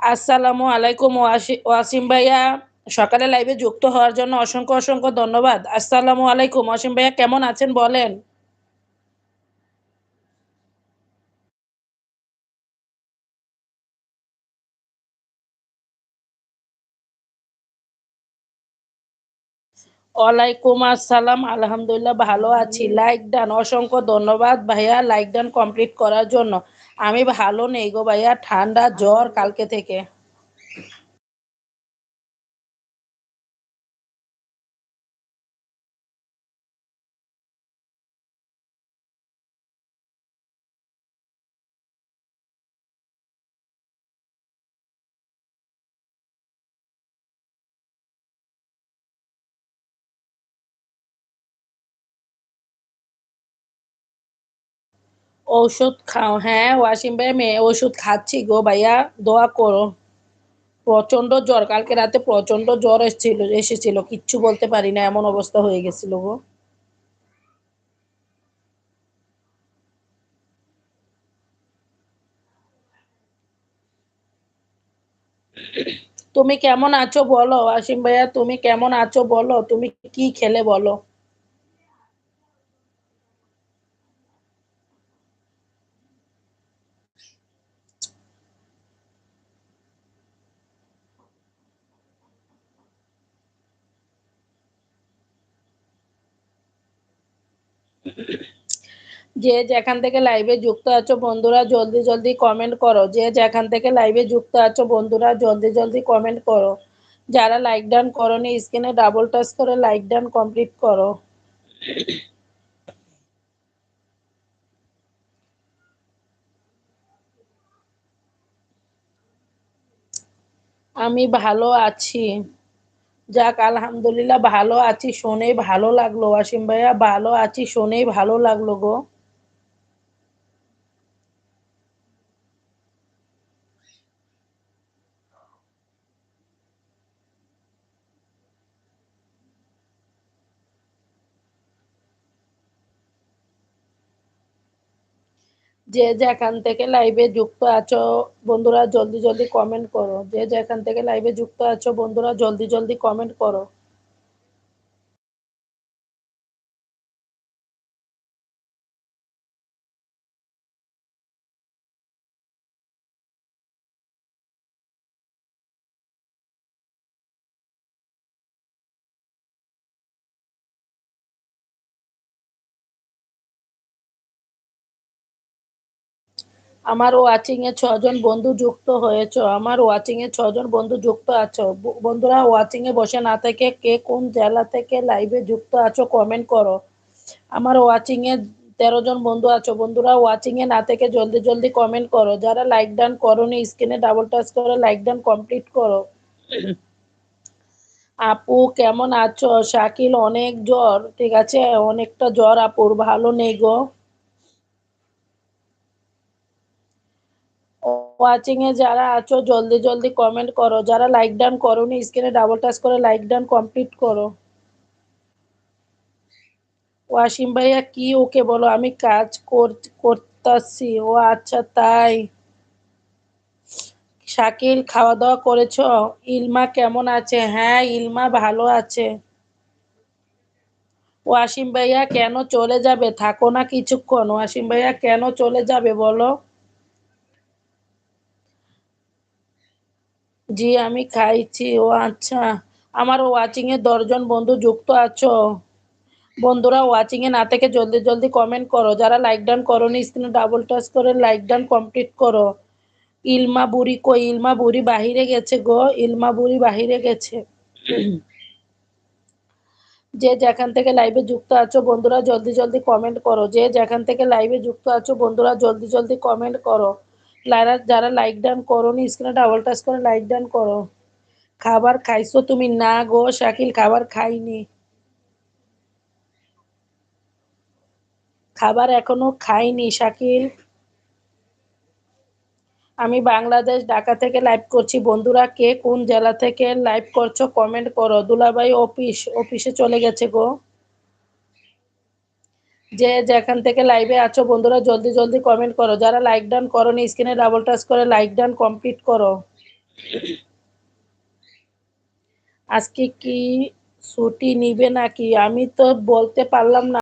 আসসালামু আলাইকুম ওয়াসিম ভাইয়া। সকালে লাইভে যুক্ত হওয়ার জন্য অসংখ্য অসংখ্য ধন্যবাদ। আসসালামু আলাইকুম, ওয়াসিম ভাইয়া, কেমন আছেন বলেন? ওয়ালাইকুম আসসালাম, আলহামদুলিল্লাহ, ভালো আছি। লাইক ডান অসংখ্য ধন্যবাদ ভাইয়া লাইক ডান কমপ্লিট করার জন্য। আমি ভালো নেই গো ভাইয়া ঠান্ডা জ্বর কালকে থেকে। ঔষধ খাও। হ্যাঁ ওয়াসিম ভাই মেয়ে ওষুধ খাচ্ছি গো ভাইয়া, দোয়া করো। প্রচণ্ড জ্বর, কালকে রাতে প্রচণ্ড জ্বর এসেছিল এসেছিল, কিচ্ছু বলতে পারি না, এমন অবস্থা হয়ে গেছিল গো। তুমি কেমন আছো বলো, ওয়াসিম ভাইয়া, তুমি কেমন আছো বলো, তুমি কি খেলে বলো? যে যেখান থেকে লাইভে যুক্ত আছো বন্ধুরা, জলদি জলদি কমেন্ট করো। যে যেখান থেকে লাইভে যুক্ত আছো বন্ধুরা, জলদি জলদি কমেন্ট করো। যারা লাইক ডান করনি স্ক্রিনে ডাবল টাচ করে লাইক ডান কমপ্লিট করো। আমি ভালো আছি। যাক, আলহামদুলিল্লাহ ভালো আছি, শুনেই ভালো লাগল ওয়াসিম ভাইয়া, ভালো আছি, শুনেই ভালো লাগল গো। যে যেখান থেকে লাইভে যুক্ত আছো, বন্ধুরা জলদি জলদি কমেন্ট করো। যে যেখান থেকে লাইভে যুক্ত আছো, বন্ধুরা জলদি জলদি কমেন্ট করো। আমার ওয়াচিং এ ছজন বন্ধু যুক্ত হয়েছ। আমার ওয়াচিং এ ছজন বন্ধু যুক্ত আছো। বন্ধুরা ওয়াচিং এ বসে না থেকে কে কোন জেলা থেকে লাইভে যুক্ত আছো কমেন্ট করো। আমার ওয়াচিং এ তেরো জন বন্ধু আছো। বন্ধুরা ওয়াচিং এ না থেকে জলদি জলদি কমেন্ট করো। যারা লাইক ডান করোনি স্ক্রিনে ডাবল টাচ করে লাইক ডান কমপ্লিট করো। আপু, কেমন আছো? শাকিল, অনেক জ্বর। ঠিক আছে? অনেকটা জ্বর, আপুর। ভালো নেই গো। ওয়াচিং এ যারা আছো, জলদি জলদি কমেন্ট করো। যারা লাইক ডান করোনি স্ক্রিনে ডাবল টাচ করে লাইক ডান কমপ্লিট করো। ওয়াসিম ভাইয়া, কি ওকে বলো? আমি কাজ করতেছি। ও আচ্ছা তাই। শাকিল খাওয়া দাওয়া করেছ? ইলমা কেমন আছে? হ্যাঁ ইলমা ভালো আছে। ওয়াসিম ভাইয়া, কেন চলে যাবে? থাকো না কিছুক্ষণ। ওয়াসিম ভাইয়া, কেন চলে যাবে বলো? জি আমি খাইছি। ও আচ্ছা আমার ওয়াচিং এ দশজন বন্ধু যুক্ত আছো। বন্ধুরা ওয়াচিং এ না থেকে জলদি জলদি কমেন্ট করো। যারা লাইক ডান করোনি স্ক্রিনে ডাবল টাচ করে লাইক ডান কমপ্লিট করো। ইলমা বুড়ি কই? ইলমা বুড়ি বাহিরে গেছে গো। ইলমা বুড়ি বাহিরে গেছে। যে যেখান থেকে লাইভে যুক্ত আছো, বন্ধুরা, জলদি জলদি কমেন্ট করো। যে যেখান থেকে লাইভে যুক্ত আছো, বন্ধুরা, জলদি জলদি কমেন্ট করো। যারা যারা লাইক ডান করোনি, স্ক্রিনে ডাবল টাচ করে লাইক ডান করো। খাবার খাইছো তুমি? না গো, শাকিল, খাবার খাইনি। খাবার এখনও খাইনি, শাকিল। আমি বাংলাদেশ, ঢাকা থেকে লাইভ করছি। বন্ধুরা, কে কোন জেলা থেকে লাইভ করছ কমেন্ট করো। দুলাভাই অফিস অফিসে চলে গেছে গো। যে যেখান থেকে লাইভে আছো বন্ধুরা, জলদি জলদি কমেন্ট করো। যারা লাইক ডান করো স্ক্রিনে ডাবল টাচ করে লাইক ডান কমপ্লিট করো। আজকে কি ছুটি নিবে নাকি? আমি তো বলতে পারলাম না।